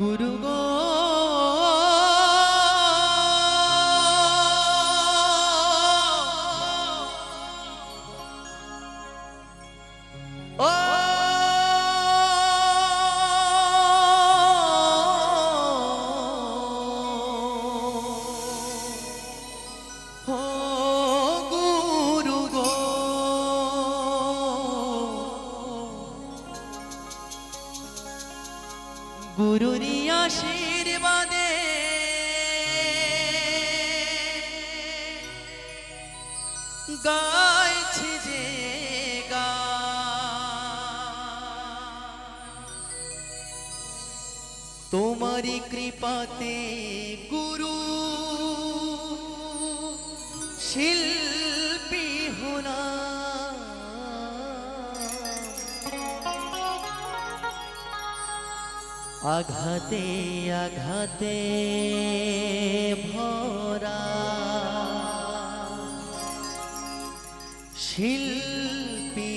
গুরু গো গাইছি যে গা। তোমারি কৃপাতে গুরু শিল্পী হোনা আঘাতে আঘাতে ভরা। শিল্পী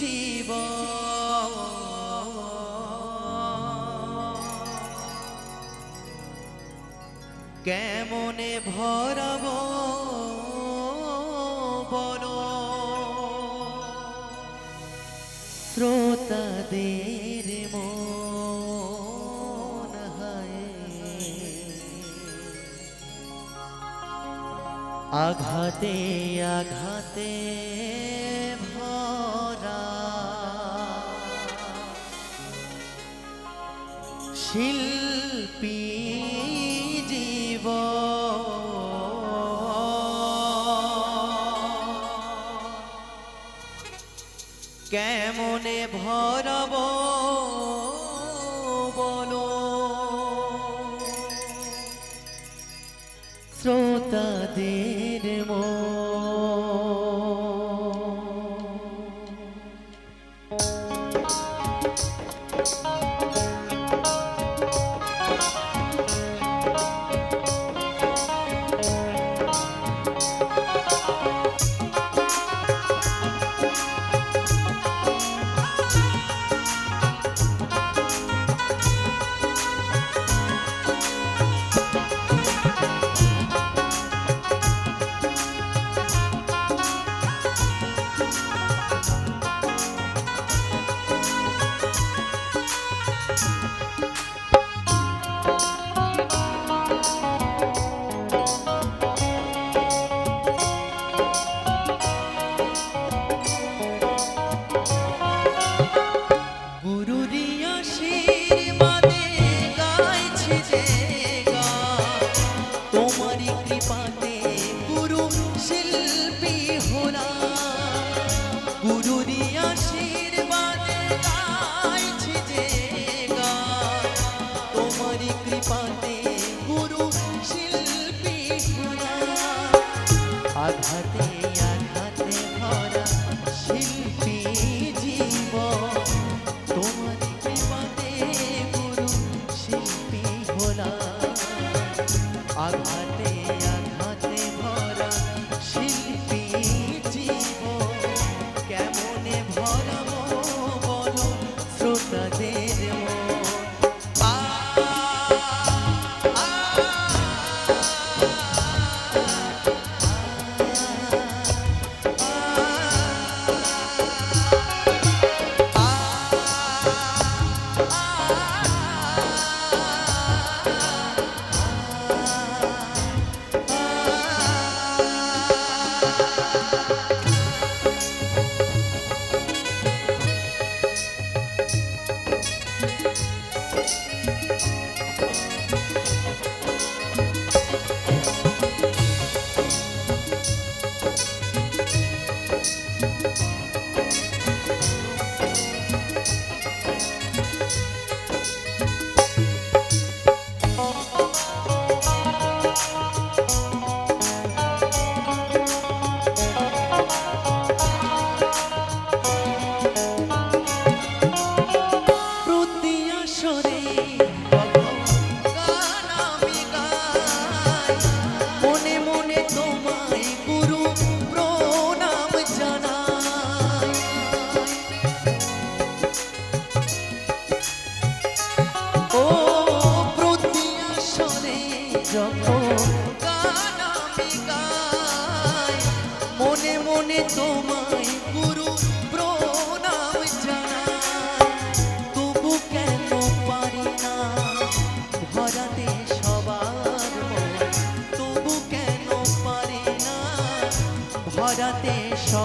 জীব কেমনে ভরব বল শ্রোতাদের মন আঘাতে আঘাতে ভরা। শিল্পী জীব। কেমনে ভরবো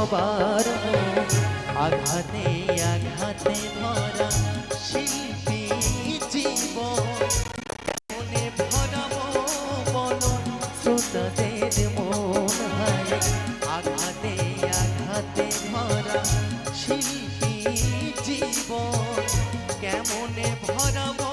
সবার। আঘাতে আঘাতে ভরা শিল্পী জীব মনে ভরাবো বলন শ্রোতাদের মন আঘাতে আঘাতে ভরা শিল্পী জীবন। কেমনে ভরাবো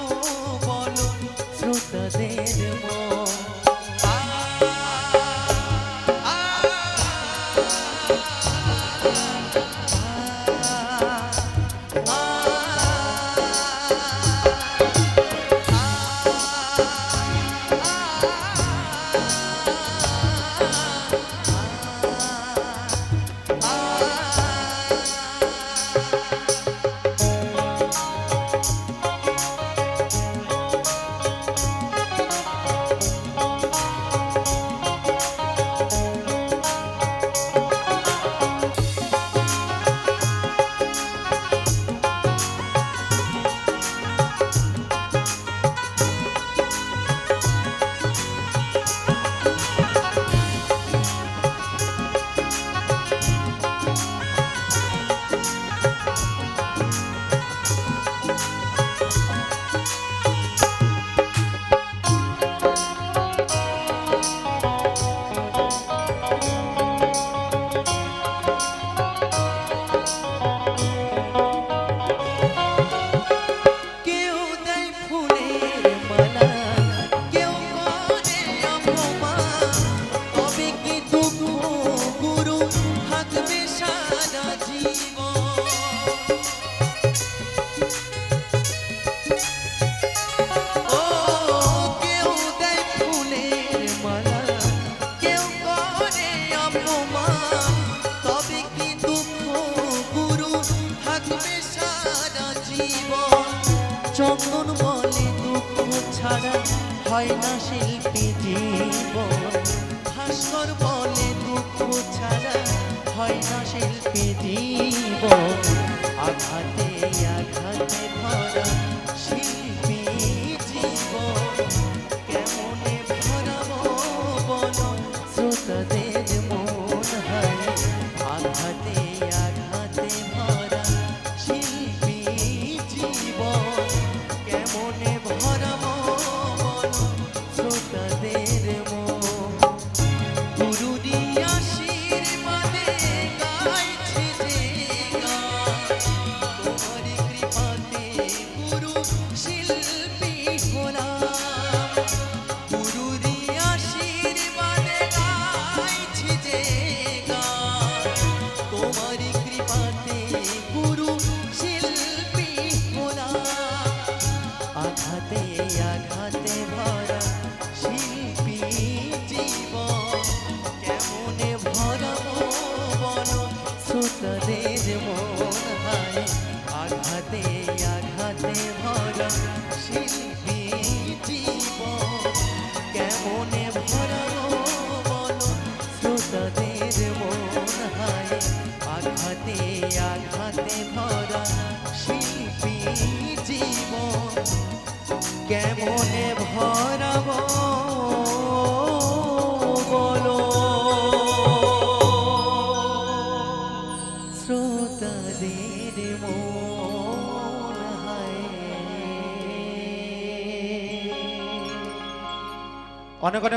হয় না শিল্পী জীবন। ভাস্কর বলে দুঃখ ছাড়া হয় না শিল্পী Thank you. অনেক অনেক